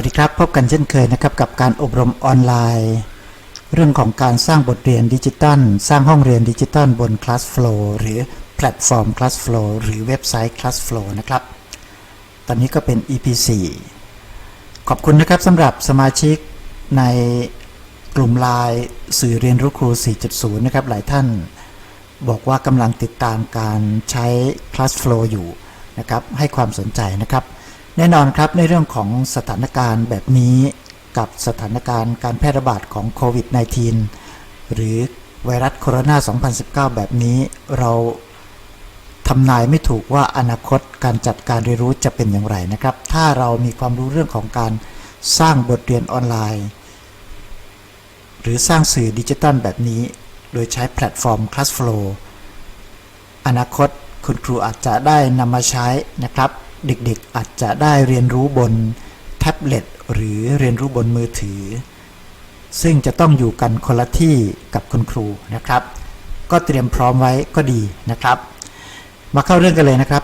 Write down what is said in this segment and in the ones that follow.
วัสดีครับพบกันเช่นเคยนะครับกับการอบรมออนไลน์ เรื่องของการสร้างบทเรียนดิจิตัล สร้างห้องเรียนดิจิตัลบน Classflow หรือแพลตฟอร์ม Classflow หรือเว็บไซต์ Classflow นะครับ ตอนนี้ก็เป็น EP 4ขอบคุณนะครับสำหรับสมาชิกในกลุ่มไลน์สื่อเรียนรู้ครู 4.0 นะครับ หลายท่าน บอกว่ากำลังติดตามการใช้ Classflow อยู่นะครับให้ความสนใจนะครับ แน่นอนครับในเรื่องของสถานการณ์แบบนี้ กับสถานการณ์การแพร่ระบาดของโควิด -19 หรือไวรัสโคโรนา 2019 แบบนี้เราทำนายไม่ถูกว่าอนาคตการจัดการเรียนรู้จะเป็นอย่างไรนะครับ ถ้าเรามีความรู้เรื่องของการสร้างบทเรียนออนไลน์ หรือสร้างสื่อดิจิตัลแบบนี้ โดยใช้แพลตฟอร์ม Classflow อนาคตคุณครูอาจจะได้นำมาใช้นะครับ เด็กๆอาจจะได้เรียนรู้บนแท็บเล็ตหรือเรียนรู้บนมือถือ ซึ่งจะต้องอยู่กันคนละที่กับคุณครูนะครับ ก็เตรียมพร้อมไว้ก็ดีนะครับ มาเข้าเรื่องกันเลยนะครับ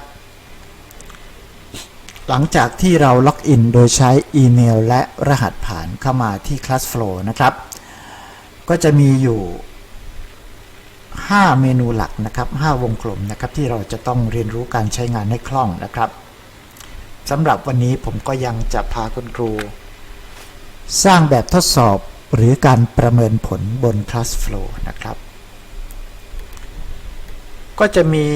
หลังจากที่เราล็อกอินโดยใช้อีเมลและรหัสผ่านเข้ามาที่ Classflow นะครับ ก็จะมีอยู่ 5 เมนูหลักนะครับ 5 วงกลมนะครับที่เราจะต้องเรียนรู้การใช้งานให้คล่องนะครับ สำหรับวันนี้ผมก็ยังจะพาคุณครู สร้างแบบทดสอบหรือการประเมินผลบน Classflow นะครับ ก็จะมี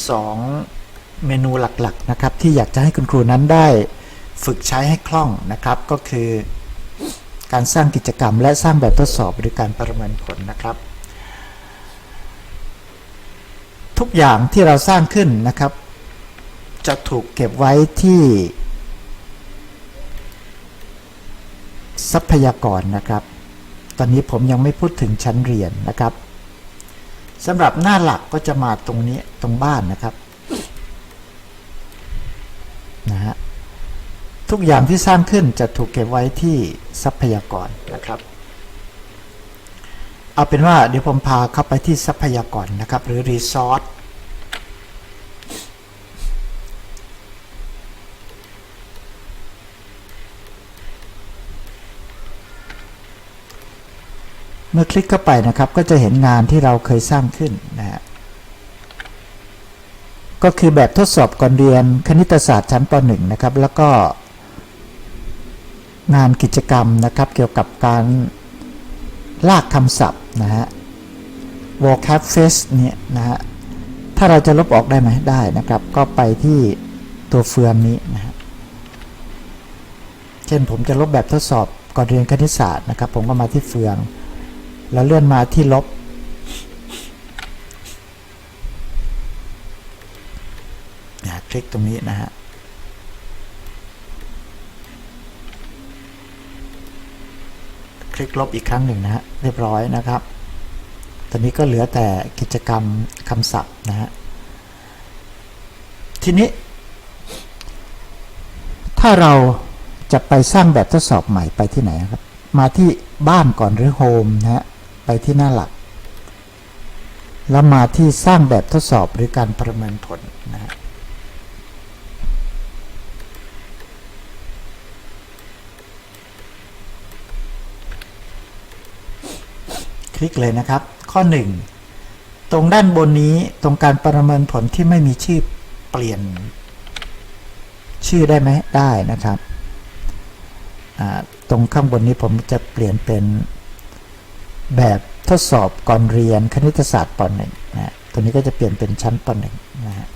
2 เมนูหลักๆนะครับ ที่อยากจะให้คุณครูนั้นได้ฝึกใช้ให้คล่องนะครับ ก็คือ การสร้างกิจกรรม และสร้างแบบทดสอบหรือการประเมินผลนะครับ ทุกอย่างที่เราสร้างขึ้นนะครับ จะถูกเก็บไว้ที่ทรัพยากรนะครับ ตอนนี้ผมยังไม่พูดถึงชั้นเรียนนะครับสำหรับหน้าหลักก็จะมาตรงนี้ตรงบ้านนะครับนะฮะทุกอย่างที่สร้างขึ้นจะถูกเก็บไว้ที่ทรัพยากรนะครับ เอาเป็นว่าเดี๋ยวผมพาเข้าไปที่ทรัพยากรนะครับ หรือรีซอส เมื่อคลิกเข้าไปนะครับ ก็จะเห็นงานที่เราเคยสร้างขึ้นนะฮะก็คือแบบทดสอบก่อนเรียนคณิตศาสตร์ชั้นป .1 นะครับ แล้วก็งานกิจกรรมนะครับ เกี่ยวกับการลากคำศัพท์นะฮะ vocab face เนี่ยนะฮะ ถ้าเราจะลบออกได้ไหมได้นะครับ ก็ไปที่ตัวเฟืองนี้นะฮะ เช่นผมจะลบแบบทดสอบก่อนเรียนคณิตศาสตร์นะครับ ผมก็มาที่เฟือง แล้วเลื่อนมาที่ลบ นะคลิกตรงนี้นะฮะ คลิกลบอีกครั้งหนึ่งนะฮะ เรียบร้อยนะครับ ตอนนี้ก็เหลือแต่กิจกรรมคำศัพท์นะฮะ ทีนี้ ถ้าเราจะไปสร้างแบบทดสอบใหม่ไปที่ไหนครับ มาที่บ้านก่อนหรือโฮมนะฮะ ไปที่หน้าหลัก แล้วมาที่สร้างแบบทดสอบหรือการประเมินผลนะฮะคลิกเลยนะครับ ข้อ 1 ตรงด้านบนนี้ตรงการประเมินผลที่ไม่มีชื่อเปลี่ยน ชื่อได้ไหมได้นะครับ ตรงข้างบนนี้ผมจะเปลี่ยนเป็น แบบทดสอบก่อนเรียนคณิตศาสตร์ป .1 นะฮะตัวนี้ก็จะเปลี่ยนเป็นชั้นป .1 นะฮะ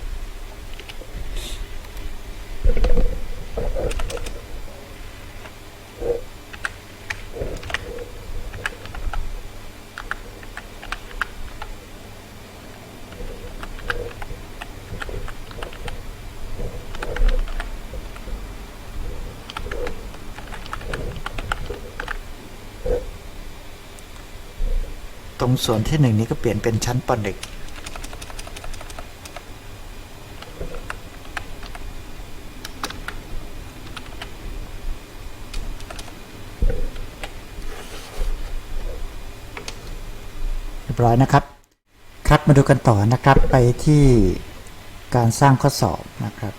ส่วนที่หนึ่งนี้ก็เปลี่ยนเป็นชั้นป .1 เรียบร้อยนะครับ ครับมาดูกันต่อนะครับไปที่การสร้างข้อสอบนะครับ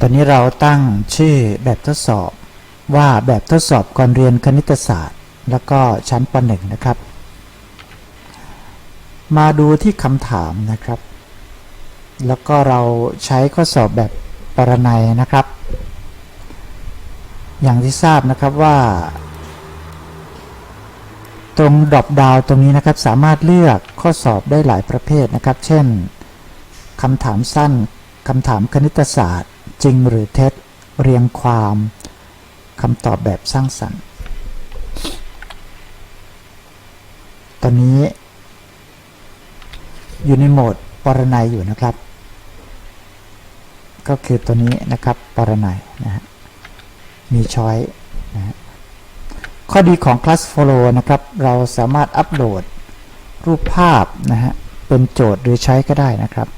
ตอนนี้เราตั้งชื่อแบบทดสอบว่าแบบทดสอบก่อนเรียนคณิตศาสตร์ แล้วก็ชั้นป .1 นะครับ มาดูที่คำถามนะครับ แล้วก็เราใช้ข้อสอบแบบปรนัยนะครับ อย่างที่ทราบนะครับว่า ตรงดรอปดาวตรงนี้นะครับ สามารถเลือกข้อสอบได้หลายประเภทนะครับ เช่นคำถามสั้นคำถามคณิตศาสตร์ จริงหรือเท็จ เรียงความคำตอบแบบสร้างสรรค์ ตอนนี้ อยู่ในโหมดปรนัยอยู่นะครับ ก็คือตัวนี้นะครับปรนัยนะฮะมีช้อยนะฮะข้อดีของ Class Follow นะครับ เราสามารถอัปโหลดรูปภาพนะฮะเป็นโจทย์หรือใช้ก็ได้นะครับ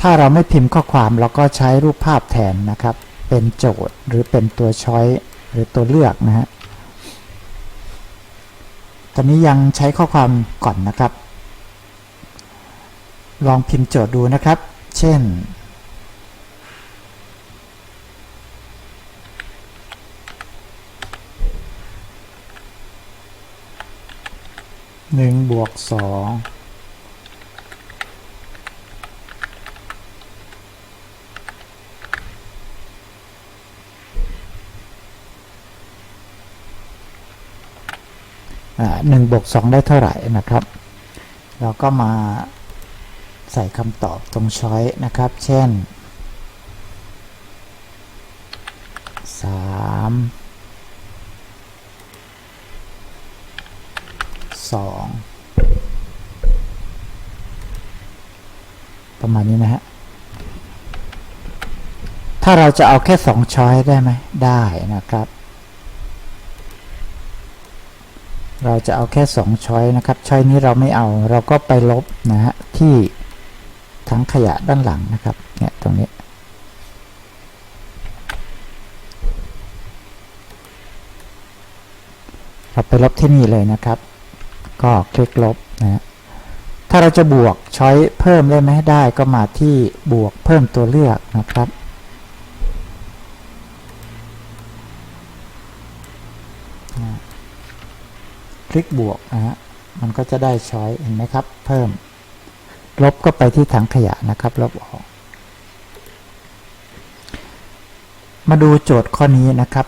ถ้าเราไม่พิมพ์ข้อความเราก็ใช้รูปภาพแทนนะครับ เป็นโจทย์หรือเป็นตัวช้อยหรือตัวเลือกนะฮะตอนนี้ยังใช้ข้อความก่อนนะครับ ลองพิมพ์โจทย์ดูนะครับ เช่น หนึ่งบวกสอง หนึ่งบวกสองได้เท่าไหร่นะครับ เราก็มาใส่คำตอบตรงช้อยนะครับ เช่นสามสองประมาณนี้นะฮะถ้าเราจะเอาแค่สองช้อยได้ไหมได้นะครับ เราจะเอาแค่2ช้อยนะครับช้อยนี้เราไม่เอาเราก็ไปลบนะฮะที่ถังขยะด้านหลังนะครับเนี่ยตรงนี้ เราไปลบที่นี่เลยนะครับ ก็คลิกลบนะฮะถ้าเราจะบวกช้อยเพิ่มได้ไหมได้ก็มาที่บวกเพิ่มตัวเลือกนะครับ ลิกบวกนะฮะมันก็จะได้ช้อยเห็นไหมครับ เพิ่ม ลบก็ไปที่ถังขยะนะครับ ลบออก มาดูโจทย์ข้อนี้นะครับ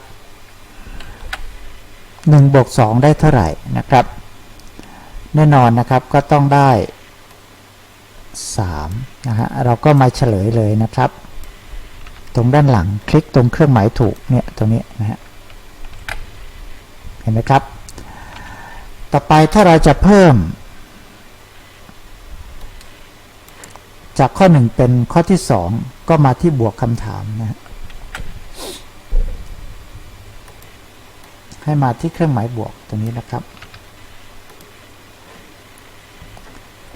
1บวก2ได้เท่าไหร่นะครับ แน่นอนนะครับก็ต้องได้3นะฮะเราก็มาเฉลยเลยนะครับ ตรงด้านหลังคลิกตรงเครื่องหมายถูกเนี่ยตรงนี้นะฮะเห็นไหมครับ ต่อไปถ้าเราจะเพิ่ม จากข้อ1เป็นข้อที่2ก็มาที่บวกคำถามนะฮะให้มาที่เครื่องหมายบวกตรงนี้นะครับ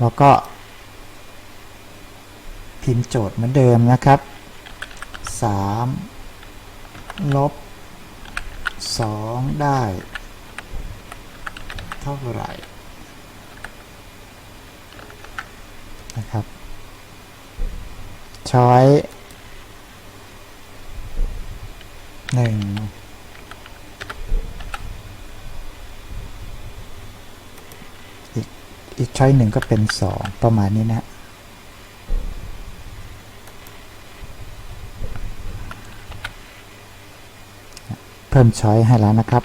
แล้วก็ พิมพ์โจทย์เหมือนเดิมนะครับ 3 ลบ 2 ได้ เท่าไหร่นะครับช้อยหนึ่งอีกอีกช้อยหนึ่งก็เป็นสองประมาณนี้นะเพิ่มช้อยให้แล้วนะครับ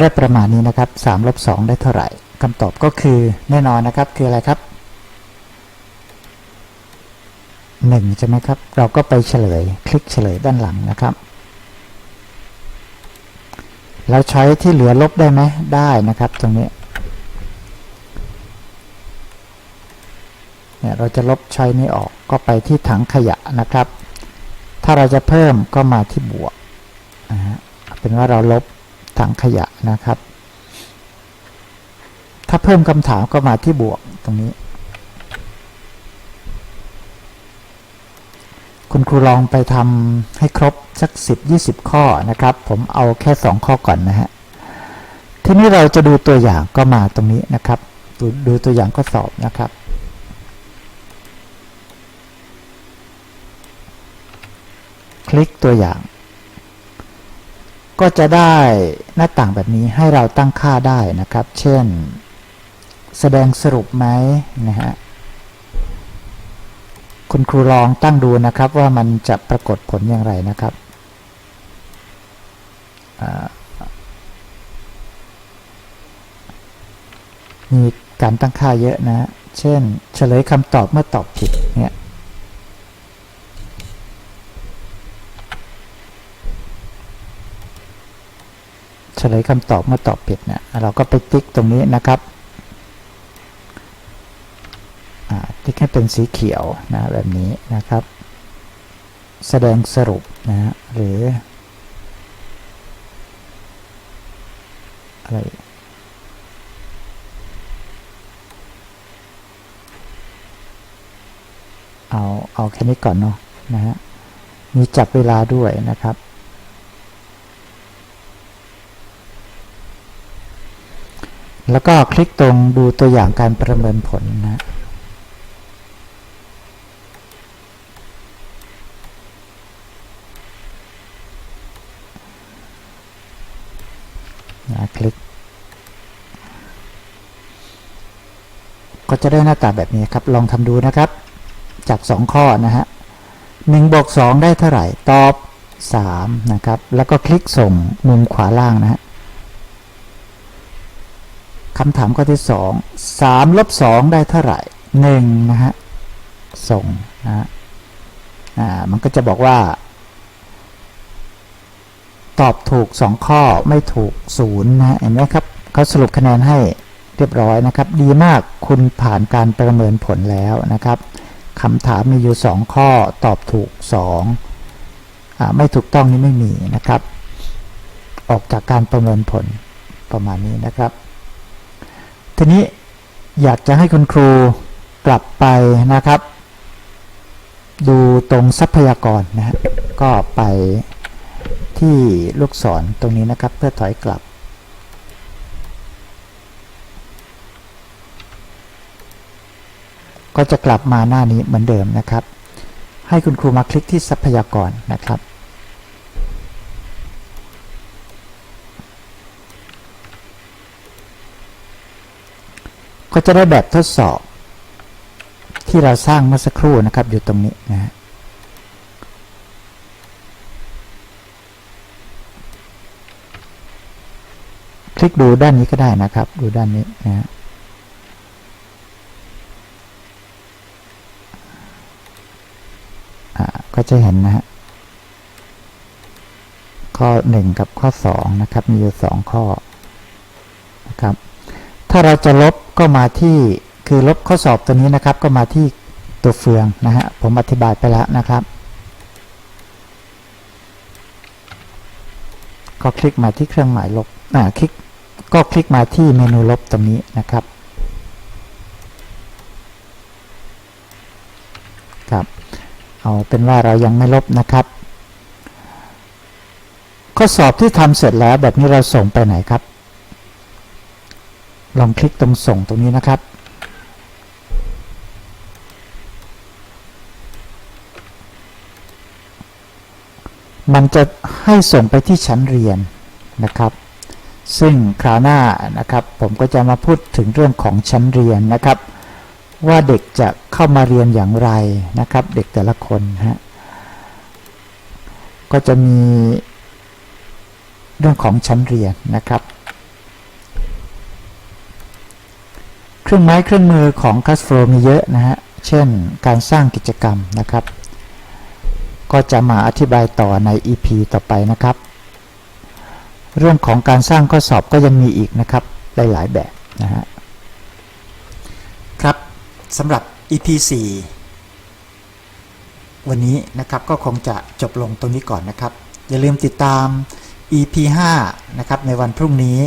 ได้ประมาณนี้นะครับ3ลบ2ได้เท่าไหร่คำตอบก็คือแน่นอนนะครับคืออะไรครับ1ใช่ไหมครับ เราก็ไปเฉลย คลิกเฉลยด้านหลังนะครับแล้วใช้ที่เหลือลบได้ไหมได้นะครับ ตรงนี้เนี่ยเราจะลบใช้นี้ออกก็ไปที่ถังขยะนะครับ ถ้าเราจะเพิ่มก็มาที่บวกนะฮะเป็นว่าเราลบ ถังขยะนะครับ ถ้าเพิ่มคำถามก็มาที่บวกตรงนี้ คุณครูลองไปทำให้ครบสัก 10 20 ข้อนะครับ ผมเอาแค่ 2 ข้อก่อนนะฮะทีนี้เราจะดูตัวอย่างก็มาตรงนี้นะครับดูดูตัวอย่างข้อสอบนะครับ คลิกตัวอย่าง ก็จะได้หน้าต่างแบบนี้ให้เราตั้งค่าได้นะครับ เช่น แสดงสรุปไหมนะฮะคุณครูลองตั้งดูนะครับว่ามันจะปรากฏผลอย่างไรนะครับมีการตั้งค่าเยอะนะ เช่น เฉลยคำตอบเมื่อตอบผิดเนี่ย เฉลยคำตอบเมื่อตอบผิดเนี่ยเราก็ไปติ๊กตรงนี้นะครับติ๊กให้เป็นสีเขียวนะแบบนี้นะครับ แสดงสรุปนะฮะหรืออะไรเอาเอาแค่นี้ก่อนเนาะนะฮะมีจับเวลาด้วยนะครับ แล้วก็คลิกตรงดูตัวอย่างการประเมินผลนะนะคลิก ก็จะได้หน้าตาแบบนี้ครับ ลองทำดูนะครับ จาก 2 ข้อนะฮะ1บวก2ได้เท่าไหร่ ตอบ 3 นะครับ แล้วก็คลิกส่งมุมขวาล่างนะฮะ คำถามข้อที่2 3ลบ2ได้เท่าไหร่1นะฮะส่งนะฮะอ่ามันก็จะบอกว่า ตอบถูก2ข้อไม่ถูก0นะฮะเห็นไหมครับเขาสรุปคะแนนให้เรียบร้อยนะครับ ดีมากคุณผ่านการประเมินผลแล้วนะครับคำถามมีอยู่ 2 ข้อตอบถูก2อ่าไม่ถูกต้องนี่ไม่มีนะครับ ออกจากการประเมินผลประมาณนี้นะครับ ทีนี้อยากจะให้คุณครูกลับไปนะครับ ดูตรงทรัพยากรนะฮะก็ไปที่ลูกศรตรงนี้นะครับ เพื่อถอยกลับ ก็จะกลับมาหน้านี้เหมือนเดิมนะครับ ให้คุณครูมาคลิกที่ทรัพยากรนะครับ ก็จะได้แบบทดสอบ ที่เราสร้างเมื่อสักครู่นะครับ อยู่ตรงนี้นะฮะคลิกดูด้านนี้ก็ได้นะครับ ดูด้านนี้นะฮะก็จะเห็นนะฮะข้อ 1 กับข้อ 2 นะครับ มีอยู่ 2 ข้อนะครับ ถ้าเราจะลบก็มาที่คือลบข้อสอบตัวนี้นะครับ ก็มาที่ตัวเฟืองนะฮะผมอธิบายไปแล้วนะครับ ก็คลิกมาที่เครื่องหมายลบอ่าคลิกก็คลิกมาที่เมนูลบตรงนี้นะครับครับเอาเป็นว่าเรายังไม่ลบนะครับ ข้อสอบที่ทำเสร็จแล้วแบบนี้เราส่งไปไหนครับ ลองคลิกตรงส่งตรงนี้นะครับ มันจะให้ส่งไปที่ชั้นเรียนนะครับ ซึ่งคราวหน้านะครับ ผมก็จะมาพูดถึงเรื่องของชั้นเรียนนะครับ ว่าเด็กจะเข้ามาเรียนอย่างไรนะครับ เด็กแต่ละคนฮะก็จะมีเรื่องของชั้นเรียนนะครับ เครื่องไม้เครื่องมือของ Classflow มีเยอะนะฮะ เช่นการสร้างกิจกรรมนะครับ ก็จะมาอธิบายต่อใน EP ต่อไปนะครับ เรื่องของการสร้างข้อสอบก็ยังมีอีกนะครับ หลาย ๆ แบบนะฮะ ครับสำหรับ EP 4 วันนี้นะครับก็คงจะจบลงตรงนี้ก่อนนะครับ อย่าลืมติดตาม EP 5 นะครับในวันพรุ่งนี้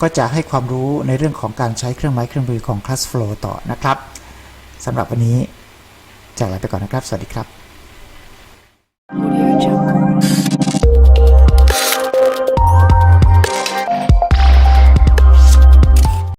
ก็จะให้ความรู้ในเรื่องของการใช้เครื่องไม้เครื่องมือของ ClassFlow ต่อนะครับสำหรับวันนี้จากลาไปก่อนนะครับ สวัสดีครับ